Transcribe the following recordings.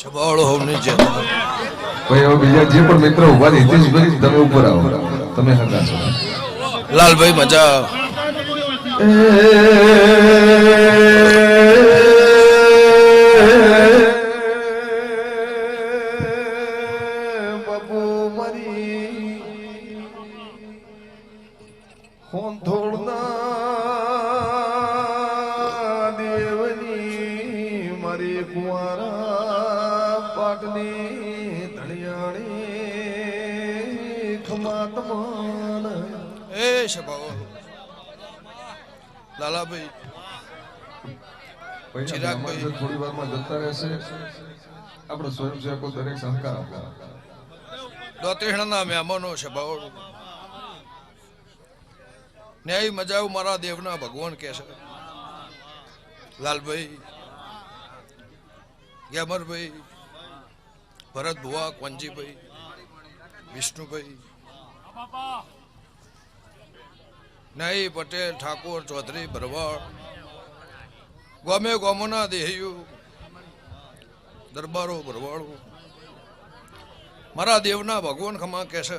છે ભાઈ હવે બીજા જે પણ મિત્ર ઊભા છે હિતેશભાઈ તમે ઉપર આવો. તમે હગા છો લાલભાઈ મજા બાપુ એ ભાવ. લાલાભાઈ. ચિરાગભાઈ. થોડી વારમાં જતા રહેશે. આપણે સ્વયંસેવકો દરેક સહકાર આપવા દોતરીણાના મહેમાનો ભાવ. ન્યાય મજાવ મારા દેવના ભગવાન કે છે. લાલભાઈ ગેમરભાઈ ભરત ભુવા કોંજીભાઈ વિષ્ણુભાઈ ન્યાયી પટેલ, ઠાકોર, ચૌધરી, ભરવાડ. ગોમે ગોમોના દેહયું દરબારો, ભરવાડો. મારા દેવના ભગવાન ખમા કે છે,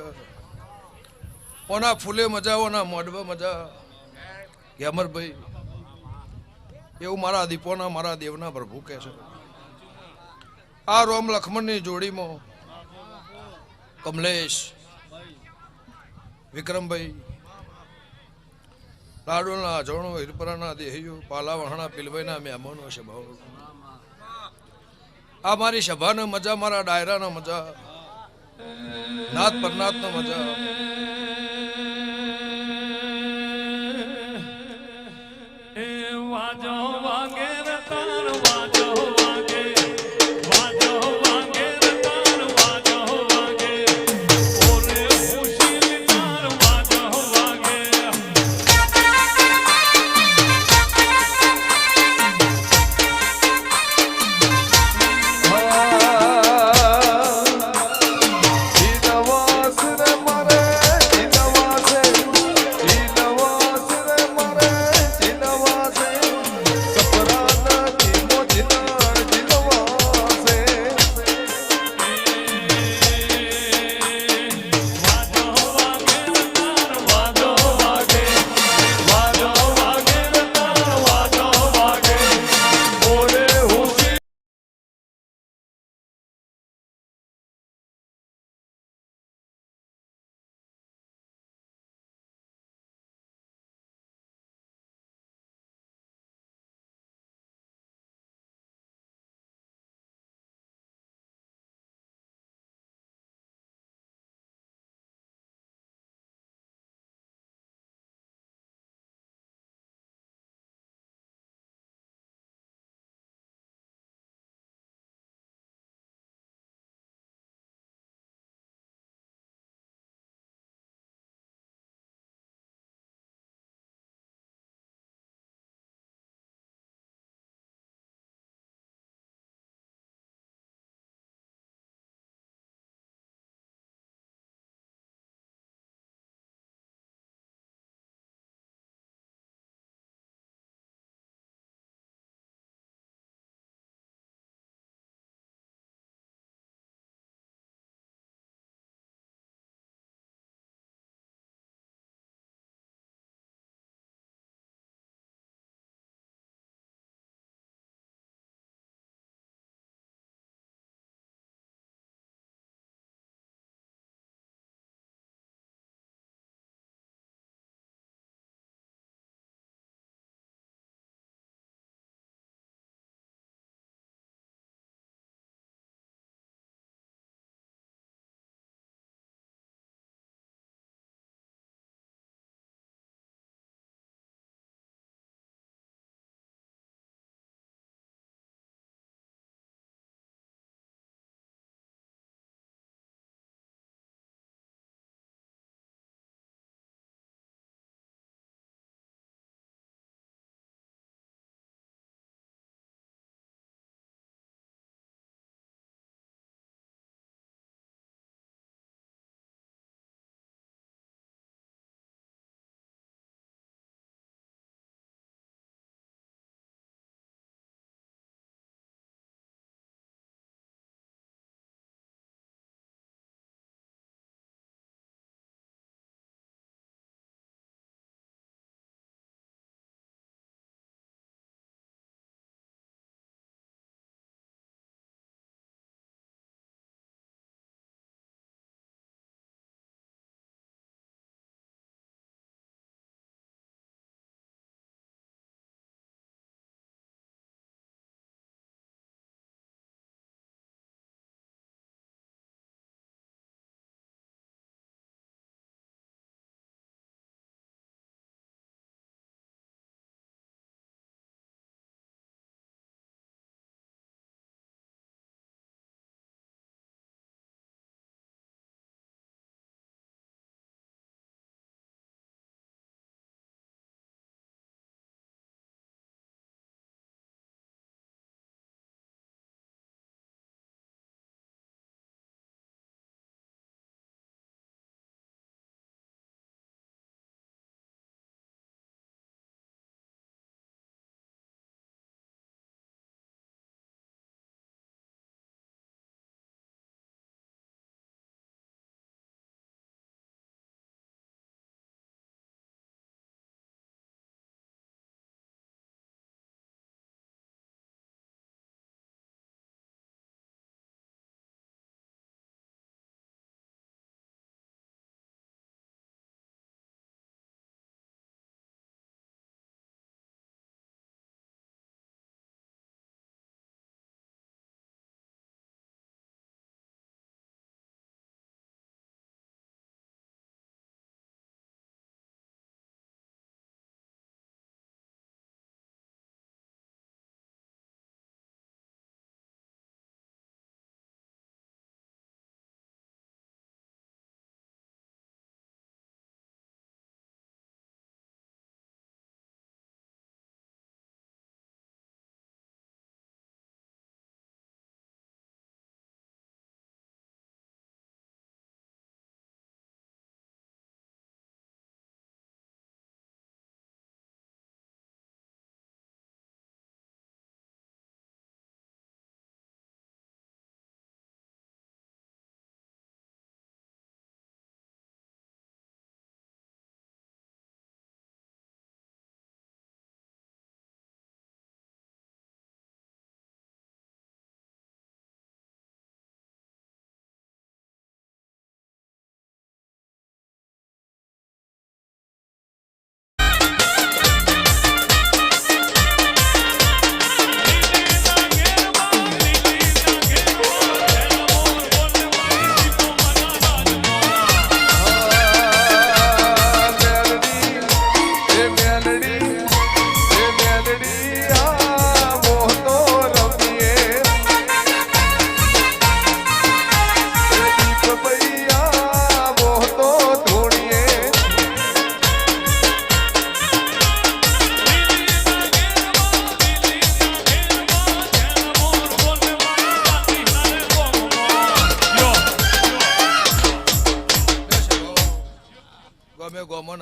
ઓના ફૂલે મજા, ઓના મોઢવા મજા. ગેમરભાઈ એવું મારા દીપોના, મારા દેવના પ્રભુ કે છે. આ રોમ લખમણની જોડીમાં કમલેશ, વિક્રમભાઈ લાડુના અજોણો હિરપરાના દેહીઓ, પાલાવહણા, પિલવાઈના મહેમાનો છે ભાવ આ મારી સભાનો મજા, મારા ડાયરાનો મજા, નાથ પરનાથનો મજા. વાજો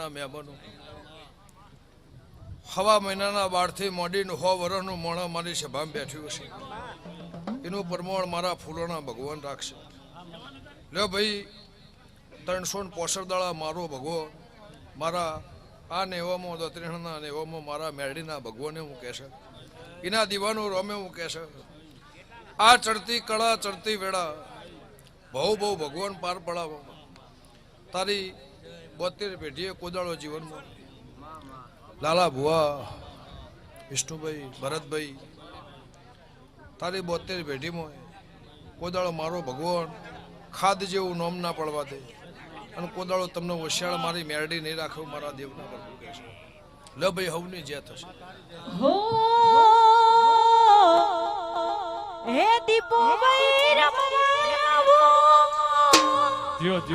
ગમે ગોમાના મહેમાનો. હવા મહિનાના બાળથી મોડીને હો વરસનું મોણા મારી સભામાં બેઠ્યું છે એનું પ્રમાણ મારા ફૂલોના ભગવાન રાખશે. લ્યો ભાઈ, ત્રણસો ને પોસઠ મારો ભગવાન મારા આ નેવામાં, દત્રિણના નેવામાં મારા મેરડીના ભગવાને હું કહેશે. એના દીવાનો રમે હું કહેશે. આ ચડતી કળા, ચડતી વેળા બહુ બહુ ભગવાન પાર પડાવો તારી બોતેર પેઢીએ કોદાળો જીવનમાં લાલા ભુવા વિષ્ણુભાઈ ભરતભાઈ તારી બોતેર પેઢીમાં કોદાળો મારો ભગવાન ખાદ જેવું નોમ ના પડવા દે. અને કોદાળો તમને હોશિયાળ મારી મેરડી નહીં રાખો મારા દેવના પ્રભુ કહે છે. લે ભાઈ હવની જે થશે. હે! દીપો ભાઈ રમવા આવો!